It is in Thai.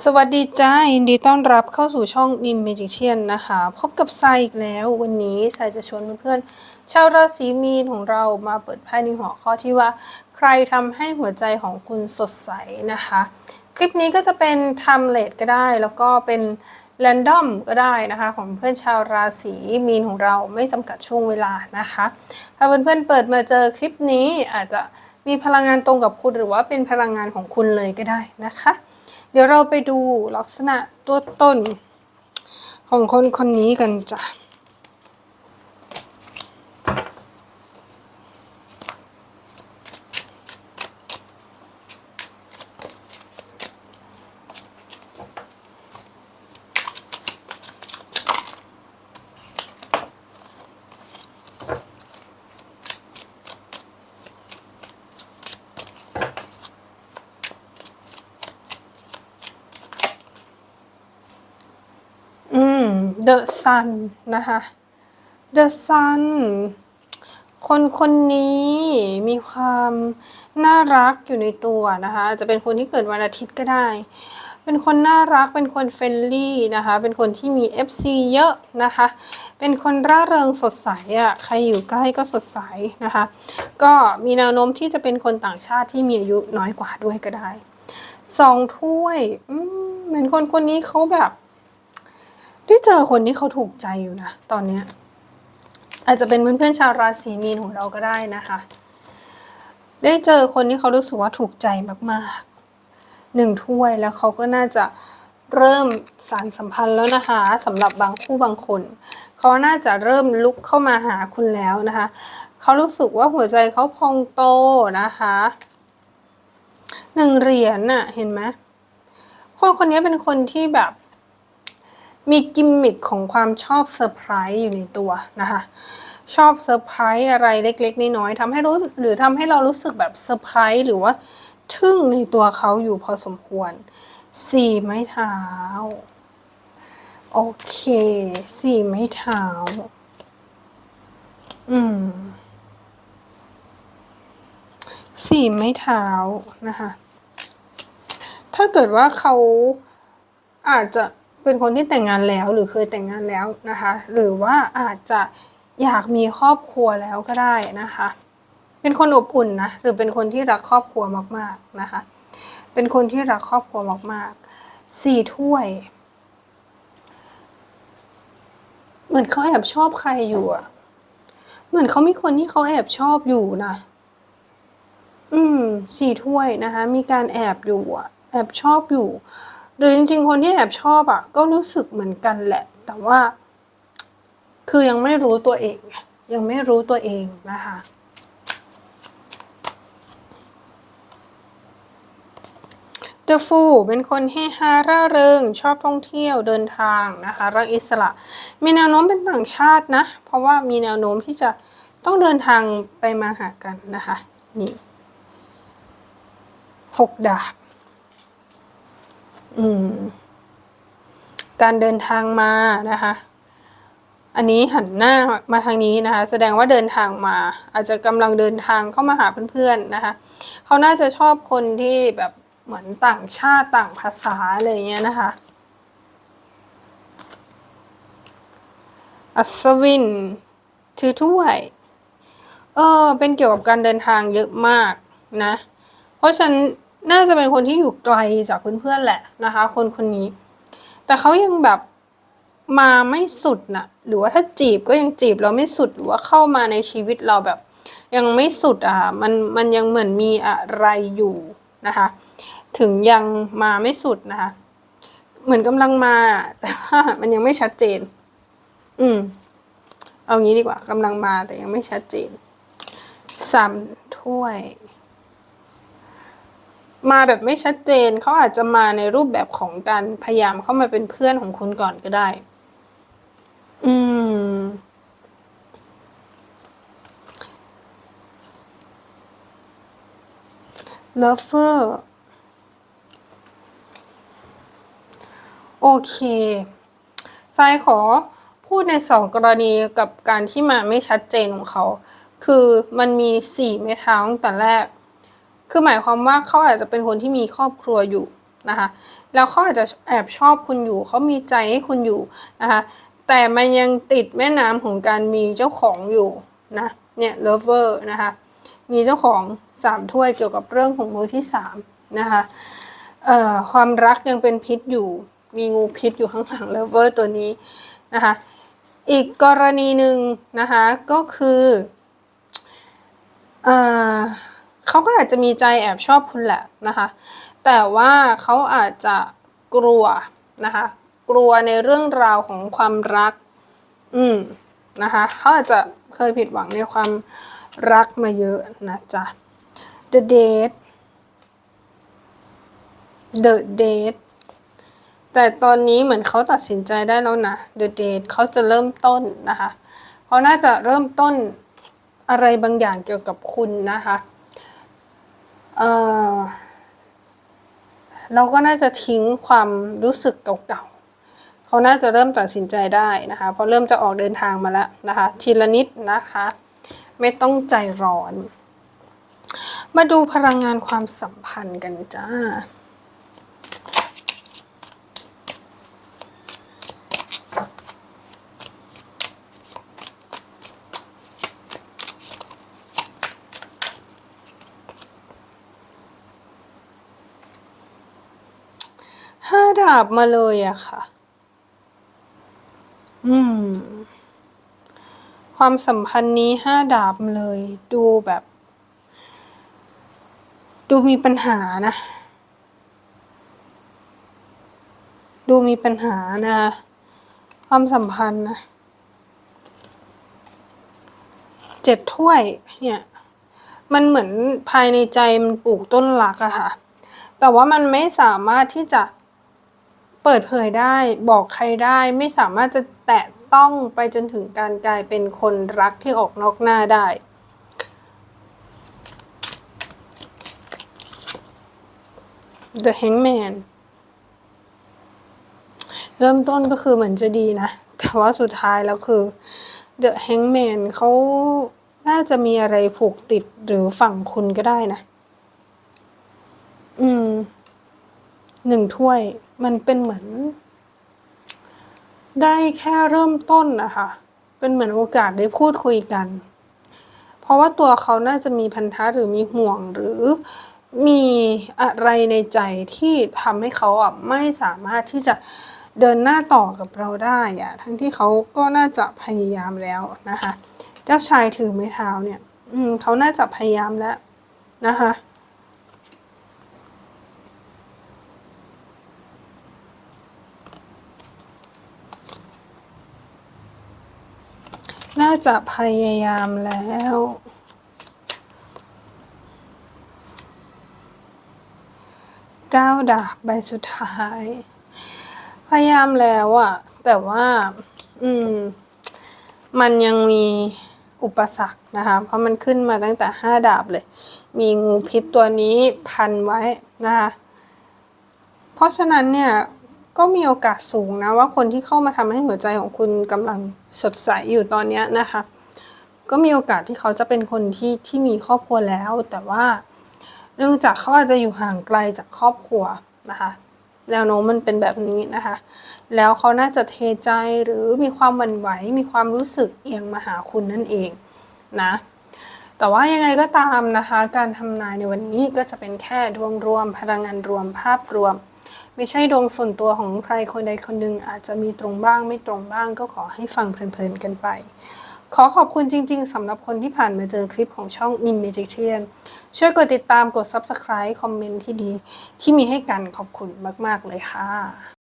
สวัสดีจ้ายินดีต้อนรับเข้าสู่ช่อง i m m a g i c i a n นะคะ พบกับไซอีกแล้ววันนี้ไซจะชวนเพื่อนๆชาวราศีมีนของเรามาเปิดไพ่ในหัวข้อที่ว่า ใครทำให้หัวใจของคุณสดใสนะคะ คลิปนี้ก็จะเป็น t i m e l e s ก็ได้ แล้วก็เป็น r a n d o m ก็ได้นะคะ ของเพื่อนชาวราศีมีนของเราไม่จำกัดช่วงเวลานะคะ ถ้าเพื่อนๆเปิดมาเจอคลิปนี้อาจจะมีพลังงานตรงกับคุณหรือว่าเป็นพลังงานของคุณเลยก็ได้นะคะ เดี๋ยวเราไปดูลักษณะตัวตนของคนคนนี้กันจ้ะ อืม The Sun นะคะ The Sun คนคนนี้มีความน่ารักอยู่ในตัวนะคะจะเป็นคนที่เกิดวันอาทิตย์ก็ได้ เป็นคนน่ารักเป็นคนเฟรนลี่นะคะ เป็นคนที่มี FC เยอะนะคะ เป็นคนร่าเริงสดใสอะ่ะใครอยู่ใกล้ก็สดใสนะคะ ก็มีแนวโน้มที่จะเป็นคนต่างชาติที่มีอายุน้อยกว่าด้วยก็ได้สองถ้วยเหมือนคนคนนี้เขาแบบ ได้เจอคนที่เขาถูกใจอยู่นะ ตอนเนี้ยอาจจะเป็นเพื่อนๆชาวราศีมีนของเราก็ได้นะคะ ได้เจอคนที่เขารู้สึกว่าถูกใจมากๆหนึ่งถ้วยแล้วเขาก็น่าจะเริ่มสารสัมพันธ์แล้วนะคะสำหรับบางคู่บางคนเขาน่าจะเริ่มลุกเข้ามาหาคุณแล้วนะคะเขารู้สึกว่าหัวใจเขาพองโตนะคะหนึ่งเหรียญน่ะเห็นไหมคนคนนี้เป็นคนที่แบบ มีกิมมิคของความชอบเซอร์ไพรส์อยู่ในตัวนะคะ ชอบเซอร์ไพรส์อะไรเล็ก ๆ น้อยๆทำให้รู้หรือทำให้เรารู้สึกแบบเซอร์ไพรส์หรือว่าทึ่งในตัวเขาอยู่พอสมควรสี่ไม้เท้า โอเคสี่ไม้เท้า อืมสี่ไม้เท้านะคะ ถ้าเกิดว่าเขาอาจจะ เป็นคนที่แต่งงานแล้วหรือเคยแต่งงานแล้วนะคะ หรือว่าอาจจะอยากมีครอบครัวแล้วก็ได้นะคะ เป็นคนอบอุ่นนะหรือเป็นคนที่รักครอบครัวมากๆนะคะ เป็นคนที่รักครอบครัวมากๆสี่ถ้วย เหมือนเขาแอบชอบใครอยู่อะเหมือนเขามีคนที่เขาแอบชอบอยู่นะอืมสี่ถ้วยนะคะ มีการแอบอยู่อะแอบชอบอยู่ หรือจริงๆ คนที่แอบชอบอะก็รู้สึกเหมือนกันแหละ แต่ว่า คือยังไม่รู้ตัวเอง ยังไม่รู้ตัวเองนะคะ The Fool เป็นคนเฮฮาร่าเริง ชอบท่องเที่ยวเดินทางนะคะรักอิสระ มีแนวโน้มเป็นต่างชาตินะ เพราะว่ามีแนวโน้มที่จะต้องเดินทางไปมาหากันนะคะ นี่หกดาบ อืม การเดินทางมานะคะ อันนี้หันหน้ามาทางนี้นะคะ แสดงว่าเดินทางมา อาจจะกำลังเดินทางเข้ามาหาเพื่อนๆนะคะ เขาน่าจะชอบคนที่แบบเหมือนต่างชาติต่างภาษาอะไรเงี้ยนะคะ อัศวินถือถ้วย เออ เป็นเกี่ยวกับการเดินทางเยอะมากนะ เพราะฉันน่ น่าจะเป็นคนที่อยู่ไกลจากเพื่อนๆแหละนะคะ คนคนนี้ แต่เขายังแบบมาไม่สุดนะหรือว่าถ้าจีบก็ยังจีบเราไม่สุดหรือว่าเข้ามาในชีวิตเราแบบ ยังไม่สุดอะมันมันยังเหมือนมีอะไรอยู่นะคะ ถึงยังมาไม่สุดนะคะ เหมือนกำลังมาแต่ว่ามันยังไม่ชัดเจน อืม เอางี้ดีกว่ากำลังมาแต่ยังไม่ชัดเจนสามถ้วย มาแบบไม่ชัดเจนเขาอาจจะมาในรูปแบบของการพยายามเข้ามาเป็นเพื่อนของคุณก่อนก็ได้ อืม lover โอเคทรายขอพูดในสองกรณีกับการที่มาไม่ชัดเจนของเขา คือมันมีสี่ไม้เท้าตั้งแต่แรก คือหมายความว่าเขาอาจจะเป็นคนที่มีครอบครัวอยู่นะคะ แล้วเขาอาจจะแอบชอบคุณอยู่ เขามีใจให้คุณอยู่นะคะ แต่มันยังติดแม่น้ำของการมีเจ้าของอยู่นะ เนี่ย lover นะคะ มีเจ้าของสามถ้วยเกี่ยวกับเรื่องของมือที่สามนะคะเอ่อความรักยังเป็นพิษอยู่ มีงูพิษอยู่ข้างหลัง lover ตัวนี้นะคะ อีกกรณีหนึ่งนะคะก็คือเอ่อ เขาก็อาจจะมีใจแอบชอบคุณแหละนะคะ แต่ว่าเขาอาจจะกลัวนะคะ กลัวในเรื่องราวของความรัก อืมนะคะเขาอาจจะเคยผิดหวังในความรักมาเยอะนะจ๊ะ The Date The Date แต่ตอนนี้เหมือนเขาตัดสินใจได้แล้วนะ The Date เขาจะเริ่มต้นนะคะ เขาน่าจะเริ่มต้นอะไรบางอย่างเกี่ยวกับคุณนะคะ เออเราก็น่าจะทิ้งความรู้สึกเก่าๆ เขาน่าจะเริ่มตัดสินใจได้นะคะ เพราะเริ่มจะออกเดินทางมาแล้วนะคะ ทีละนิดนะคะ ไม่ต้องใจร้อน มาดูพลังงานความสัมพันธ์กันจ้า ห้า ดาบมาเลยอะค่ะ อืม ความสัมพันธ์นี้ห้าดาบเลย ดูแบบ ดูมีปัญหานะ ดูมีปัญหานะ ความสัมพันธ์นะเจ็ดถ้วย เนี่ย มันเหมือนภายในใจมันปลูกต้นรักอะค่ะ แต่ว่ามันไม่สามารถที่จะ เปิดเผยได้บอกใครได้ไม่สามารถจะแตะต้องไปจนถึงการกลายเป็นคนรักที่ออกนอกหน้าได้ The Hangman เริ่มต้นก็คือเหมือนจะดีนะ แต่ว่าสุดท้ายแล้วคือ The Hangman เขาน่าจะมีอะไรผูกติดหรือฝั่งคุณก็ได้นะ อืม หนึ่งถ้วย มันเป็นเหมือน ได้แค่เริ่มต้นนะคะ เป็นเหมือนโอกาสได้พูดคุยกัน เพราะว่าตัวเขาน่าจะมีพันธะหรือมีห่วงหรือมีอะไรในใจที่ทำให้เขาอะไม่สามารถที่จะเดินหน้าต่อกับเราได้อะทั้งที่เขาก็น่าจะพยายามแล้วนะคะ เจ้าชายถือไม้เท้าเนี่ย อืมเขาน่าจะพยายามแล้วนะคะ จะพยายามแล้ว ก้าวดาบใบสุดท้าย พยายามแล้วอะแต่ว่า อืม มันยังมีอุปสรรคนะคะ เพราะมันขึ้นมาตั้งแต่ห้าดาบเลย มีงูพิษตัวนี้พันไว้นะคะ เพราะฉะนั้นเนี่ย ก็มีโอกาสสูงนะว่าคนที่เข้ามาทำให้หัวใจของคุณกำลังสดใสอยู่ตอนนี้นะคะ ก็มีโอกาสที่เขาจะเป็นคนที่ที่มีครอบครัวแล้ว แต่ว่าเนื่องจากเขาอาจจะอยู่ห่างไกลจากครอบครัวนะคะแนวโน้มมันเป็นแบบนี้นะคะ แล้วเขาน่าจะเทใจหรือมีความหวั่นไหว มีความรู้สึกเอียงมาหาคุณนั่นเองนะ แต่ว่ายังไงก็ตามนะคะ การทำนายในวันนี้ก็จะเป็นแค่ดวงรวม พลังงานรวมภาพรวม ไม่ใช่ดวงส่วนตัวของใครคนใดคนหนึ่งอาจจะมีตรงบ้างไม่ตรงบ้างก็ขอให้ฟังเพลินๆกันไป ขอขอบคุณจริงๆสำหรับคนที่ผ่านมาเจอคลิปของช่อง i m m a g i c i a n ช่วยกดติดตามกด Subscribe คอมเมนต์ที่ดี ที่มีให้กันขอบคุณมากๆเลยค่ะ